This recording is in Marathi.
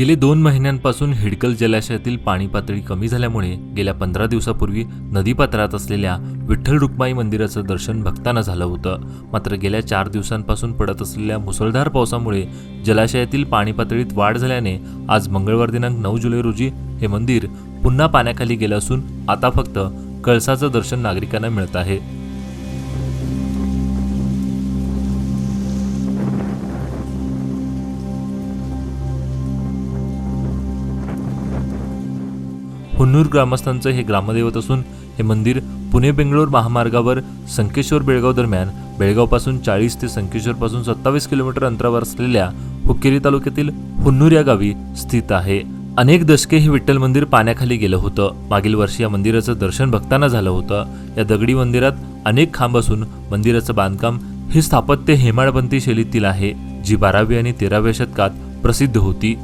गेले दोन महिन्यांपासून हिडकल जलाशयातील पाणी पातळी कमी झाल्यामुळे गेल्या पंधरा दिवसापूर्वी नदीपात्रात असलेल्या विठ्ठल रुक्माई मंदिराचं दर्शन भक्तांना झालं होतं. मात्र गेल्या चार दिवसांपासून पडत असलेल्या मुसळधार पावसामुळे जलाशयातील पाणी पातळीत वाढ झाल्याने आज मंगळवार दिनांक नऊ जुलै रोजी हे मंदिर पुन्हा पाण्याखाली गेलं असून आता फक्त कळसाचं दर्शन नागरिकांना मिळत आहे. हुन्नूर ग्रामस्थांचं हे ग्रामदैवत असून हे मंदिर पुणे बेंगलोर महामार्गावर संकेश्वर बेळगाव दरम्यान बेळगावपासून चाळीस ते संकेश्वरपासून सत्तावीस किलोमीटर अंतरावर असलेल्या हुक्केरी तालुक्यातील हुन्नूर या गावी स्थित आहे. अनेक दशके हे विठ्ठल मंदिर पाण्याखाली गेलं होतं. मागील वर्षी या मंदिराचं दर्शन भक्तांना झालं होतं. या दगडी मंदिरात अनेक खांब असून मंदिराचं बांधकाम हे स्थापत्य हेमाडपंथी शैलीतील आहे जी बारावी आणि तेराव्या शतकात प्रसिद्ध होती.